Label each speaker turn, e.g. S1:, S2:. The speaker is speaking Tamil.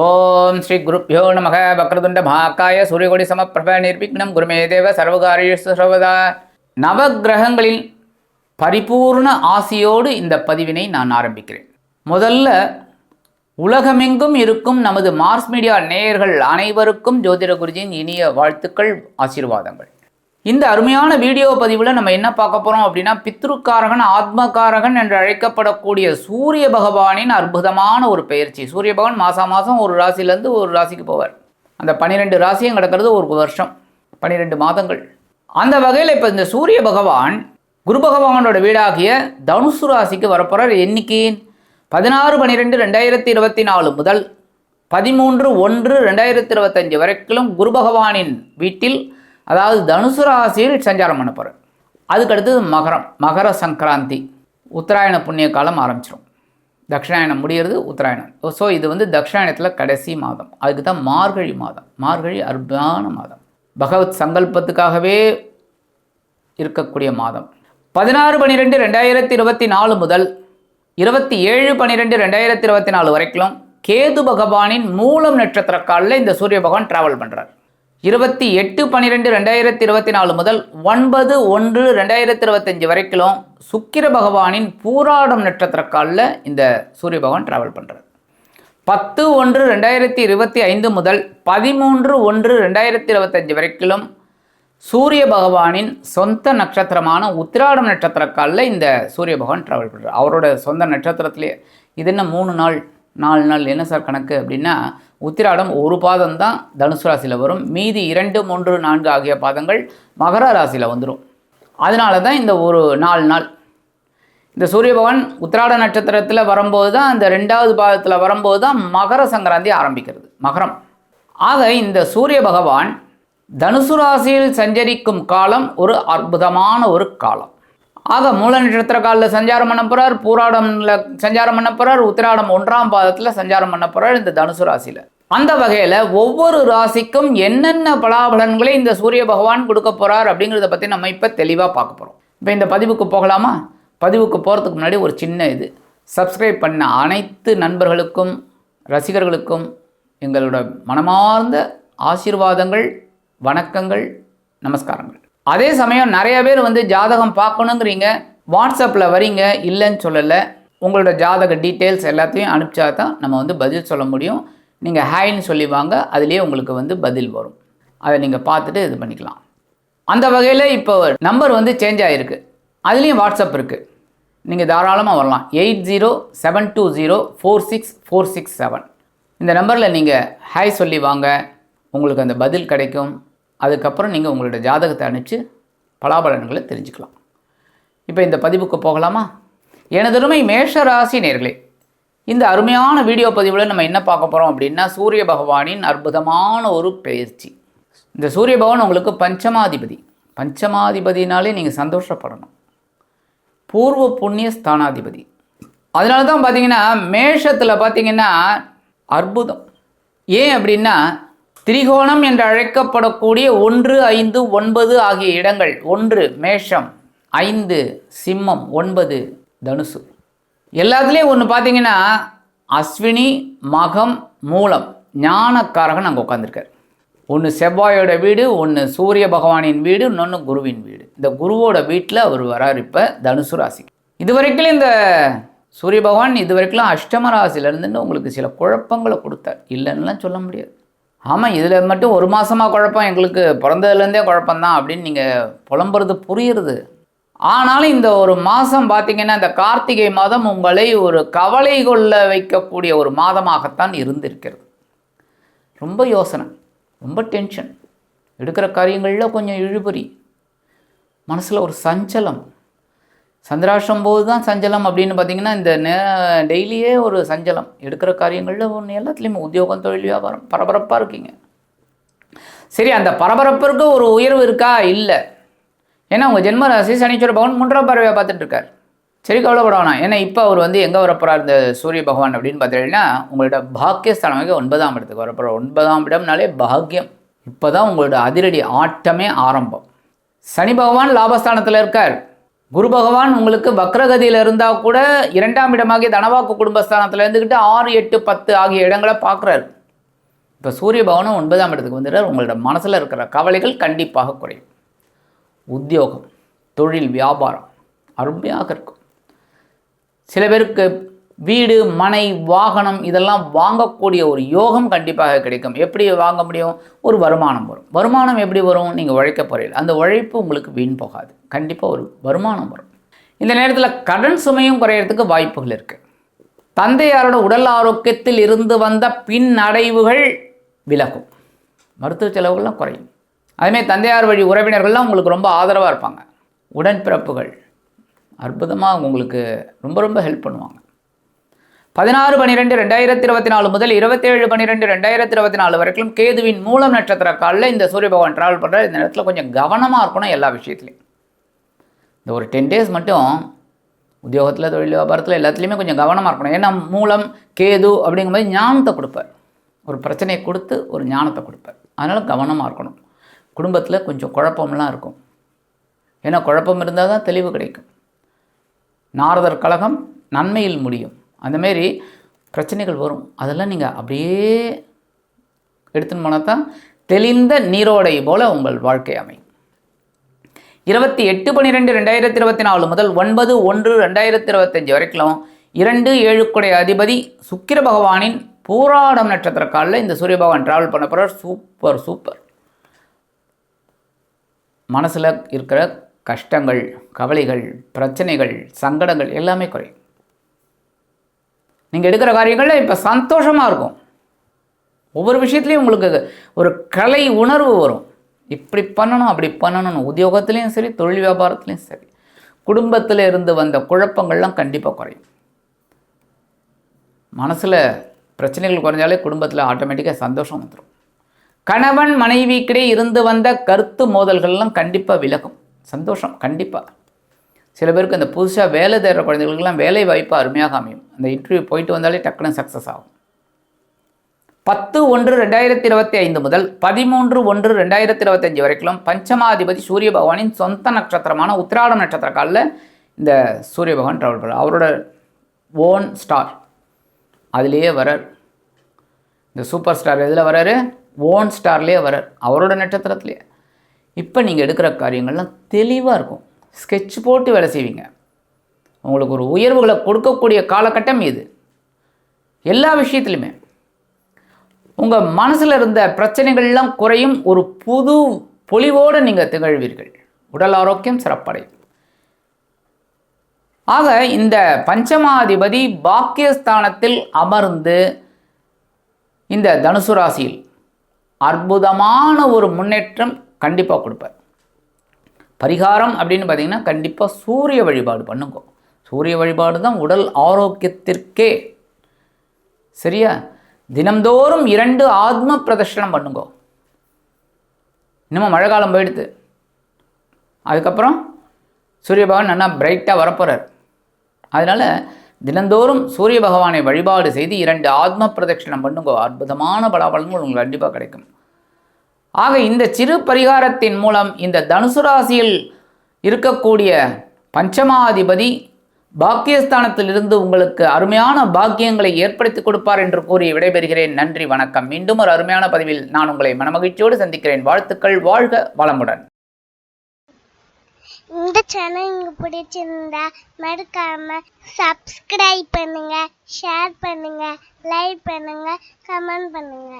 S1: ஓம் ஸ்ரீ குருப்பியோ நமக. வக்ரதுண்ட மகாக்காய சூரியகொடி சமப்பிரப நிர்விக்னம். குருமே தேவ சர்வகாரியேஷு சர்வதா. நவக்கிரகங்களின் பரிபூர்ண ஆசியோடு இந்த பதிவினை நான் ஆரம்பிக்கிறேன். முதல்ல உலகமெங்கும் இருக்கும் நமது மார்ஸ் மீடியா நேயர்கள் அனைவருக்கும் ஜோதிட குருஜியின் இனிய வாழ்த்துக்கள் ஆசீர்வாதங்கள். இந்த அருமையான வீடியோ பதிவில் நம்ம என்ன பார்க்க போகிறோம் அப்படின்னா பித்ருக்காரகன் ஆத்மகாரகன் என்று அழைக்கப்படக்கூடிய சூரிய பகவானின் அற்புதமான ஒரு பயிற்சி. சூரிய பகவான் மாதம் மாதம் ஒரு ராசியிலேருந்து ஒரு ராசிக்கு போவார். அந்த பன்னிரெண்டு ராசியும் கிடக்கிறது ஒரு வருஷம் பன்னிரெண்டு மாதங்கள். அந்த வகையில் இப்போ இந்த சூரிய பகவான் குரு பகவானோட வீடாகிய தனுசு ராசிக்கு வரப்போகிறார் எண்ணிக்கை பதினாறு பன்னிரெண்டு ரெண்டாயிரத்தி இருபத்தி நாலு முதல் பதிமூன்று ஒன்று ரெண்டாயிரத்தி இருபத்தஞ்சு வரைக்கும் குரு பகவானின் வீட்டில் அதாவது தனுசு ராசியில் சஞ்சாரம் பண்ண போகிறார் அதுக்கடுத்தது மகரம் மகர சங்கராந்தி. உத்தராயண புண்ணிய காலம் ஆரம்பிச்சிடும் தட்சிணாயணம் முடிகிறது உத்தராயணம். ஸோ இது வந்து தட்சிணாயணத்தில் கடைசி மாதம். அதுக்கு தான் மார்கழி மாதம். மார்கழி அற்புதமான மாதம். பகவத் சங்கல்பத்துக்காகவே இருக்கக்கூடிய மாதம். பதினாறு பன்னிரெண்டு ரெண்டாயிரத்தி இருபத்தி நாலு முதல் இருபத்தி ஏழு பன்னிரெண்டு ரெண்டாயிரத்தி இருபத்தி நாலு வரைக்கும் கேது பகவானின் மூலம் நட்சத்திர காலில் இந்த சூரிய பகவான் ட்ராவல் பண்ணுறார் இருபத்தி எட்டு பன்னிரெண்டு ரெண்டாயிரத்தி இருபத்தி நாலு முதல் ஒன்பது ஒன்று ரெண்டாயிரத்தி இருபத்தஞ்சு வரைக்கும் சுக்கிர பகவானின் பூராடம் நட்சத்திர காலில் இந்த சூரிய பகவான் ட்ராவல் பண்ணுறார் பத்து ஒன்று ரெண்டாயிரத்தி இருபத்தி ஐந்து முதல் பதிமூன்று ஒன்று ரெண்டாயிரத்தி இருபத்தஞ்சு வரைக்கும் சூரிய பகவானின் சொந்த நட்சத்திரமான உத்திராடம் நட்சத்திர காலில் இந்த சூரிய பகவான் ட்ராவல் பண்ணுறார் அவரோட சொந்த நட்சத்திரத்திலே இது என்ன மூணு நாள் நாலு நாள் என்ன சார் கணக்கு அப்படின்னா உத்திராடம் ஒரு பாதம் தான் தனுசு ராசியில் வரும். மீதி இரண்டு மூன்று நான்கு ஆகிய பாதங்கள் மகர ராசியில் வந்துடும் அதனால தான் இந்த ஒரு நாலு நாள். இந்த சூரிய பகவான் உத்திராட நட்சத்திரத்தில் வரும்போது தான் அந்த ரெண்டாவது பாதத்தில் வரும்போது தான் மகர சங்கராந்தி ஆரம்பிக்கிறது. மகரம். ஆக இந்த சூரிய பகவான் தனுசு ராசியில் சஞ்சரிக்கும் காலம் ஒரு அற்புதமான ஒரு காலம். ஆக மூல நட்சத்திர காலில் சஞ்சாரம் பண்ண போகிறார் பூராடம்ல சஞ்சாரம் பண்ண போகிறார் உத்திராடம் ஒன்றாம் பாதத்தில் சஞ்சாரம் பண்ண போகிறார் இந்த தனுசு ராசியில். அந்த வகையில் ஒவ்வொரு ராசிக்கும் என்னென்ன பலாபலன்களை இந்த சூரிய பகவான் கொடுக்க போகிறார் அப்படிங்கிறத பற்றி நம்ம இப்போ தெளிவாக பார்க்க போகிறோம் இப்போ இந்த பதிவுக்கு போகலாமா? பதிவுக்கு போகிறதுக்கு முன்னாடி ஒரு சின்ன இது. சப்ஸ்கிரைப் பண்ண அனைத்து நண்பர்களுக்கும் ரசிகர்களுக்கும் எங்களோட மனமார்ந்த ஆசீர்வாதங்கள் வணக்கங்கள் நமஸ்காரங்கள். அதே சமயம் நிறைய பேர் வந்து ஜாதகம் பார்க்கணுங்கிறீங்க வாட்ஸ்அப்பில் வரீங்க இல்லைன்னு சொல்லலை. உங்களோட ஜாதக டீட்டெயில்ஸ் எல்லாத்தையும் அனுப்பிச்சா தான் நம்ம வந்து பதில் சொல்ல முடியும். நீங்கள் ஹாய்னு சொல்லி வாங்க அதுலேயே உங்களுக்கு வந்து பதில் வரும். அதை நீங்கள் பார்த்துட்டு இது பண்ணிக்கலாம். அந்த வகையில் இப்போ நம்பர் வந்து சேஞ்ச் ஆகிருக்கு அதுலேயும் வாட்ஸ்அப் இருக்குது நீங்கள் தாராளமாக வரலாம். Eight zero seven two zero four six four six seven. இந்த நம்பரில் நீங்கள் ஹாய் சொல்லி வாங்க. உங்களுக்கு அந்த பதில் கிடைக்கும். அதுக்கப்புறம் நீங்கள் உங்களோட ஜாதகத்தை அனுப்பிச்சு பலாபலன்களை தெரிஞ்சுக்கலாம். இப்போ இந்த பதிவுக்கு போகலாமா? எனதருமை மேஷ ராசி நேர்களே இந்த அருமையான வீடியோ பதிவில் நம்ம என்ன பார்க்க போகிறோம் அப்படின்னா சூரிய பகவானின் அற்புதமான ஒரு பயிற்சி இந்த சூரிய பகவான் உங்களுக்கு பஞ்சமாதிபதி. பஞ்சமாதிபதினாலே நீங்கள் சந்தோஷப்படணும். பூர்வ புண்ணிய ஸ்தானாதிபதி. அதனால தான் பார்த்தீங்கன்னா மேஷத்தில் பார்த்தீங்கன்னா அற்புதம். ஏன் அப்படின்னா திரிகோணம் என்று அழைக்கப்படக்கூடிய ஒன்று ஐந்து ஒன்பது ஆகிய இடங்கள். ஒன்று மேஷம். ஐந்து சிம்மம். ஒன்பது தனுசு. எல்லாத்துலேயும் ஒன்று பார்த்தீங்கன்னா அஸ்வினி மகம் மூலம். ஞானக்காரகன் அங்கே உட்காந்துருக்கார் ஒன்று செவ்வாயோட வீடு ஒன்று சூரிய பகவானின் வீடு இன்னொன்று குருவின் வீடு. இந்த குருவோட வீட்டில் அவர் வரார் இப்போ தனுசு ராசி. இது வரைக்கும் இந்த சூரிய பகவான் இது வரைக்கும் அஷ்டம ராசியிலேருந்துன்னு உங்களுக்கு சில குழப்பங்களை கொடுத்தார். இல்லைன்னுலாம் சொல்ல முடியாது. ஆமாம் இதில் மட்டும் ஒரு மாதமாக குழப்பம். எங்களுக்கு பிறந்ததுலேருந்தே குழப்பம்தான் அப்படின்னு நீங்கள் புலம்புறது புரியுறது. ஆனாலும் இந்த ஒரு மாதம் பார்த்தீங்கன்னா இந்த கார்த்திகை மாதம் உங்களை ஒரு கவலை கொள்ள வைக்கக்கூடிய ஒரு மாதமாகத்தான் இருந்திருக்கிறது. ரொம்ப யோசனை ரொம்ப டென்ஷன் எடுக்கிற காரியங்களில் கொஞ்சம் இழுபறி. மனசில் ஒரு சஞ்சலம். சந்திராஷ்டம் போது தான் சஞ்சலம் அப்படின்னு பார்த்தீங்கன்னா இந்த நே டெய்லியே ஒரு சஞ்சலம். எடுக்கிற காரியங்களில் ஒன்று எல்லாத்துலேயுமே உத்தியோகம் தொழில் வியாபாரம் பரபரப்பாக இருக்கீங்க. சரி அந்த பரபரப்பிற்கு ஒரு உயர்வு இருக்கா? இல்லை. ஏன்னா உங்கள் ஜென்மராசி சனீஸ்வர பகவான் மூன்றாம் பார்வையாக பார்த்துட்டு இருக்கார். சரி கவலைப்பட வேணாம். ஏன்னா இப்போ அவர் வந்து எங்கே வரப்போகிறார் இந்த சூரிய பகவான் அப்படின்னு பார்த்தீங்கன்னா உங்களோட பாக்கியஸ்தானமாக ஒன்பதாம் இடத்துக்கு வரப்போகிற ஒன்பதாம் இடம்னாலே பாக்கியம். இப்போ தான் உங்களோட அதிரடி ஆட்டமே ஆரம்பம். சனி பகவான் லாபஸ்தானத்தில் இருக்கார். குரு பகவான் உங்களுக்கு வக்ரகதியில் இருந்தால் கூட இரண்டாம் இடமாகிய தனவாக்கு குடும்பஸ்தானத்தில் இருந்துக்கிட்டு ஆறு எட்டு பத்து ஆகிய இடங்களை பார்க்குறாரு. இப்போ சூரிய பகவானும் ஒன்பதாம் இடத்துக்கு வந்துடுறார். உங்களோட மனசில் இருக்கிற கவலைகள் கண்டிப்பாக குறையும். உத்தியோகம் தொழில் வியாபாரம் அருமையாக இருக்கும். சில பேருக்கு வீடு மனை வாகனம் இதெல்லாம் வாங்கக்கூடிய ஒரு யோகம் கண்டிப்பாக கிடைக்கும். எப்படி வாங்க முடியும்? ஒரு வருமானம் வரும். வருமானம் எப்படி வரும்? நீங்கள் உழைக்க போகிறீங்க அந்த உழைப்பு உங்களுக்கு வீண் போகாது. கண்டிப்பாக ஒரு வருமானம் வரும். இந்த நேரத்தில் கடன் சுமையும் குறையிறதுக்கு வாய்ப்புகள் இருக்குது தந்தையாரோட உடல் ஆரோக்கியத்தில் இருந்து வந்த பின்னடைவுகள் விலகும். மருத்துவ செலவுகள்லாம் குறையும். அதுமாரி தந்தையார் வழி உறவினர்கள்லாம் உங்களுக்கு ரொம்ப ஆதரவாக இருப்பாங்க. உடன்பிறப்புகள் அற்புதமாக உங்களுக்கு ரொம்ப ரொம்ப ஹெல்ப் பண்ணுவாங்க. பதினாறு பன்னிரெண்டு ரெண்டாயிரத்தி இருபத்தி நாலு முதல் இருபத்தேழு பன்னிரெண்டு ரெண்டாயிரத்தி இருபத்தி நாலு வரைக்கும் கேதுவின் மூலம் நட்சத்திர காலில் இந்த சூரிய பகவான் ட்ராவல் பண்ணுற இந்த நேரத்தில் கொஞ்சம் கவனமாக இருக்கணும் எல்லா விஷயத்துலையும். இந்த ஒரு டென் டேஸ் மட்டும் உத்தியோகத்தில் தொழில் வியாபாரத்தில் எல்லாத்துலேயுமே கொஞ்சம் கவனமாக இருக்கணும். ஏன்னா மூலம் கேது அப்படிங்கும்போது ஞானத்தை கொடுப்பார். ஒரு பிரச்சனையை கொடுத்து ஒரு ஞானத்தை கொடுப்பார். அதனால் கவனமாக இருக்கணும். குடும்பத்தில் கொஞ்சம் குழப்பம்லாம் இருக்கும். ஏன்னா குழப்பம் இருந்தால் தான் தெளிவு கிடைக்கும். நாரதர் கழகம் நன்மையில் முடியும். அந்தமாரி பிரச்சனைகள் வரும். அதெல்லாம் நீங்கள் அப்படியே எடுத்துன்னு போனால் தான் தெளிந்த நீரோடை போல் உங்கள் வாழ்க்கை அமையும். இருபத்தி எட்டு பன்னிரெண்டு ரெண்டாயிரத்தி இருபத்தி நாலு முதல் ஒன்பது ஒன்று ரெண்டாயிரத்தி இருபத்தஞ்சி வரைக்கும் இரண்டு ஏழுக்குடைய அதிபதி சுக்கிர பகவானின் பூராடம் நட்சத்திர காலில் இந்த சூரிய பகவான் டிராவல் பண்ண போகிறார் சூப்பர் சூப்பர் மனசில் இருக்கிற கஷ்டங்கள் கவலைகள் பிரச்சனைகள் சங்கடங்கள் எல்லாமே குறையும். நீங்கள் எடுக்கிற காரியங்களில் இப்போ சந்தோஷமாக இருக்கும். ஒவ்வொரு விஷயத்துலையும் உங்களுக்கு ஒரு கலை உணர்வு வரும். இப்படி பண்ணணும் அப்படி பண்ணணும் உத்தியோகத்துலேயும் சரி தொழில் வியாபாரத்துலேயும் சரி. குடும்பத்தில் இருந்து வந்த குழப்பங்கள்லாம் கண்டிப்பாக குறையும். மனசில் பிரச்சனைகள் குறைஞ்சாலே குடும்பத்தில் ஆட்டோமேட்டிக்காக சந்தோஷம் வந்துடும் கணவன் மனைவிக்கிடையே இருந்து வந்த கருத்து மோதல்கள்லாம் கண்டிப்பாக விலகும். சந்தோஷம் கண்டிப்பாக சில பேருக்கு அந்த புதுசாக வேலை தேடுற குழந்தைகளுக்கெல்லாம் வேலை வாய்ப்பு அருமையாக அமையும். அந்த இன்டர்வியூ போயிட்டு வந்தாலே டக்குன்னு சக்ஸஸ் ஆகும். பத்து ஒன்று ரெண்டாயிரத்தி இருபத்தி ஐந்து முதல் பதிமூன்று ஒன்று ரெண்டாயிரத்தி இருபத்தஞ்சி வரைக்கும் பஞ்சமாதிபதி சூரிய பகவானின் சொந்த நட்சத்திரமான உத்திராடம் நட்சத்திர காலில் இந்த சூரிய பகவான் ட்ராவல் பண்ணுறார் அவரோட ஓன் ஸ்டார் அதுலேயே வரார் இந்த சூப்பர் ஸ்டார் எதில் வராரு ஓன் ஸ்டார்லேயே வரார் அவரோட நட்சத்திரத்துலேயே இப்போ நீங்கள் எடுக்கிற காரியங்கள்லாம் தெளிவாக இருக்கும். ஸ்கெட்ச் போட்டு வேலை செய்வீங்க. உங்களுக்கு ஒரு உயர்வுகளை கொடுக்கக்கூடிய காலகட்டம் இது. எல்லா விஷயத்துலையுமே உங்கள் மனசில் இருந்த பிரச்சனைகள்லாம் குறையும் ஒரு புது பொலிவோடு நீங்கள் திகழ்வீர்கள். உடல் ஆரோக்கியம் சிறப்படையும். ஆக இந்த பஞ்சமாதிபதி பாக்கியஸ்தானத்தில் அமர்ந்து இந்த தனுசு ராசியில் அற்புதமான ஒரு முன்னேற்றம் கண்டிப்பாக கொடுப்பார். பரிகாரம் அப்படின்னு பார்த்தீங்கன்னா கண்டிப்பாக சூரிய வழிபாடு பண்ணுங்க. சூரிய வழிபாடு தான் உடல் ஆரோக்கியத்திற்கே. சரியா? தினம்தோறும் இரண்டு ஆத்ம பிரதர்ஷனம் பண்ணுங்கோ. இன்னமும் மழை காலம் போயிடுது. அதுக்கப்புறம் சூரிய பகவான் நல்லா பிரைட்டாக வரப்போகிறார் அதனால் தினந்தோறும் சூரிய பகவானை வழிபாடு செய்து இரண்டு ஆத்ம பிரதட்சிணம் பண்ணுங்க. அற்புதமான பலாபலன்கள் உங்களுக்கு கண்டிப்பாக கிடைக்கும். ஆக இந்த சிறு பரிகாரத்தின் மூலம் இந்த தனுசு ராசியில் இருக்கக்கூடிய பஞ்சமாதிபதி பாக்கியஸ்தானத்திலிருந்து உங்களுக்கு அருமையான பாக்கியங்களை ஏற்படுத்தி கொடுப்பார் என்று கூறி விடைபெறுகிறேன். நன்றி வணக்கம். மீண்டும் ஒரு அருமையான பதிவில் நான் உங்களை மனமகிழ்ச்சியோடு சந்திக்கிறேன். வாழ்த்துக்கள் வாழ்க வளமுடன்.
S2: இந்த சேனல் உங்களுக்கு பிடிச்சிருந்தா மறக்காம சப்ஸ்கிரைப் பண்ணுங்க ஷேர் பண்ணுங்க லைக் பண்ணுங்க கமெண்ட் பண்ணுங்க.